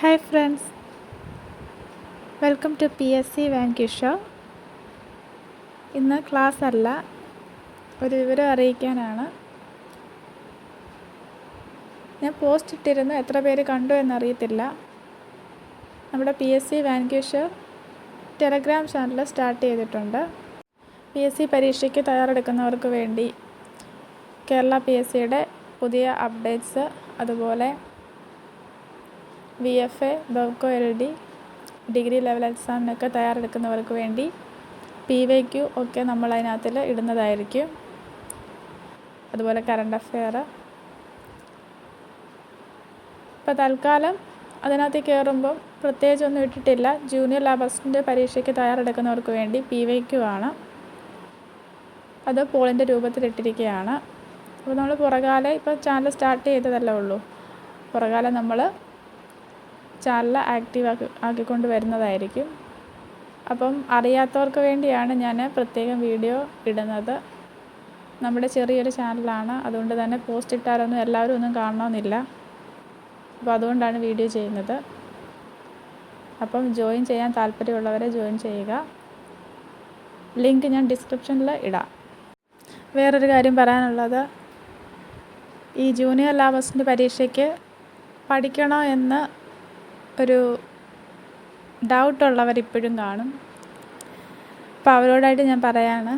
Hi friends welcome to P S C വാൻകിഷ ഇന്ന് class അല്ല ഒരു വിവരം അറിയിക്കാനാണ്. ഞാൻ പോസ്റ്റ് ഇട്ടിരുന്നു. എത്ര പേര് കണ്ടു എന്നറിയത്തില്ല. നമ്മുടെ പി എസ് സി വാൻകിഷർ ടെലഗ്രാം ചാനൽ സ്റ്റാർട്ട് ചെയ്തിട്ടുണ്ട്. പി എസ് സി പരീക്ഷയ്ക്ക് തയ്യാറെടുക്കുന്നവർക്ക് വേണ്ടി കേരള പി എസ് സിയുടെ പുതിയ അപ്ഡേറ്റ്സ് അതുപോലെ V F A Bevco L D degree level എക്സാമിനൊക്കെ തയ്യാറെടുക്കുന്നവർക്ക് വേണ്ടി പി വൈ ക്യു ഒക്കെ നമ്മൾ അതിനകത്തിൽ ഇടുന്നതായിരിക്കും. അതുപോലെ കറണ്ട് അഫെയർ ഇപ്പോൾ തൽക്കാലം അതിനകത്ത് കയറുമ്പം പ്രത്യേകിച്ച് ഒന്നും ഇട്ടിട്ടില്ല. ജൂനിയർ ലാബേഴ്സിന്റെ പരീക്ഷയ്ക്ക് തയ്യാറെടുക്കുന്നവർക്ക് വേണ്ടി പി വൈ ക്യു ആണ്. അത് പോളിന്റെ രൂപത്തിലിട്ടിരിക്കുകയാണ് അപ്പോൾ നമ്മൾ പുറകാലെ ഇപ്പോൾ ചാനൽ സ്റ്റാർട്ട് ചെയ്തതല്ലേ ഉള്ളൂ. പുറകാലെ നമ്മൾ ചാനൽ ആക്റ്റീവ് ആക്കി ആക്കിക്കൊണ്ട് വരുന്നതായിരിക്കും. അപ്പം അറിയാത്തവർക്ക് വേണ്ടിയാണ് ഞാൻ പ്രത്യേകം വീഡിയോ ഇടുന്നത്. നമ്മുടെ ചെറിയൊരു ചാനലാണ്. അതുകൊണ്ട് തന്നെ പോസ്റ്റ് ഇട്ടാലൊന്നും എല്ലാവരും ഒന്നും കാണണമെന്നില്ല. അപ്പോൾ അതുകൊണ്ടാണ് വീഡിയോ ചെയ്യുന്നത്. അപ്പം ജോയിൻ ചെയ്യാൻ താല്പര്യമുള്ളവരെ ജോയിൻ ചെയ്യുക. ലിങ്ക് ഞാൻ ഡിസ്ക്രിപ്ഷനിൽ ഇടാം. വേറൊരു കാര്യം പറയാനുള്ളത്. ഈ ജൂനിയർ ലാബേഴ്സിന്റെ പരീക്ഷയ്ക്ക് പഠിക്കണോ എന്ന് ഒരു ഡൗട്ടുള്ളവർ ഇപ്പോഴും കാണും. അപ്പോൾ അവരോടായിട്ട് ഞാൻ പറയാണ്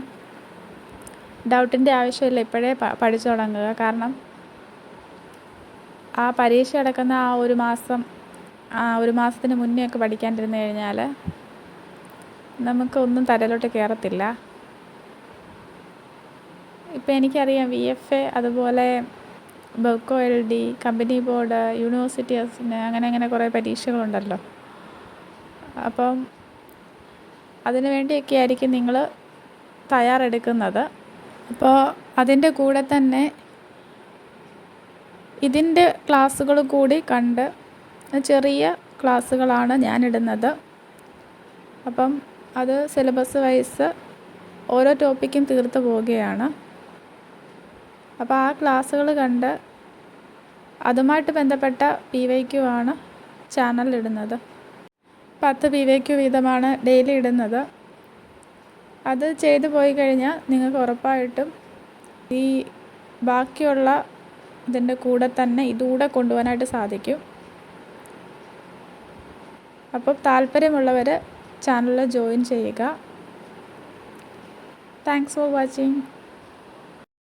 ഡൗട്ടിന്റെ ആവശ്യമില്ല ഇപ്പോഴേ പഠിച്ചു തുടങ്ങുക. കാരണം ആ പരീക്ഷ അടക്കുന്ന ആ ഒരു മാസം ആ ഒരു മാസത്തിന് മുന്നേ ഒക്കെ പഠിക്കാണ്ടിരുന്നു കഴിഞ്ഞാൽ നമുക്കൊന്നും തലയിലോട്ട് കയറത്തില്ല ഇപ്പോൾ എനിക്കറിയാം വി എഫ് എ അതുപോലെ Bevco L D company board university യൂണിവേഴ്സിറ്റീസിന് അങ്ങനെ അങ്ങനെ കുറേ പരീക്ഷകളുണ്ടല്ലോ. അപ്പം അതിനു വേണ്ടിയൊക്കെ ആയിരിക്കും നിങ്ങൾ തയ്യാറെടുക്കുന്നത്. അപ്പോൾ അതിന്റെ കൂടെ തന്നെ ഇതിന്റെ ക്ലാസ്സുകൾ കൂടി കണ്ട് ചെറിയ ക്ലാസ്സുകളാണ് ഞാനിടുന്നത്. അപ്പം അത് സിലബസ് വൈസ് ഓരോ ടോപ്പിക്കും തീർത്ത് പോവുകയാണ്. അപ്പോൾ ആ ക്ലാസ്സുകൾ കണ്ട് അതുമായിട്ട് ബന്ധപ്പെട്ട പി വൈ ക്യു ആണ് ചാനലിടുന്നത് പത്ത് പി വൈ ക്യു വീതമാണ് ഡെയിലി ഇടുന്നത്. അത് ചെയ്തു പോയി കഴിഞ്ഞാൽ നിങ്ങൾക്ക് ഉറപ്പായിട്ടും ഈ ബാക്കിയുള്ള ഇതിന്റെ കൂടെ തന്നെ ഇതുകൂടെ കൊണ്ടുപോകാനായിട്ട് സാധിക്കും. അപ്പോൾ താല്പര്യമുള്ളവർ ചാനലിൽ ജോയിൻ ചെയ്യുക. Thanks for watching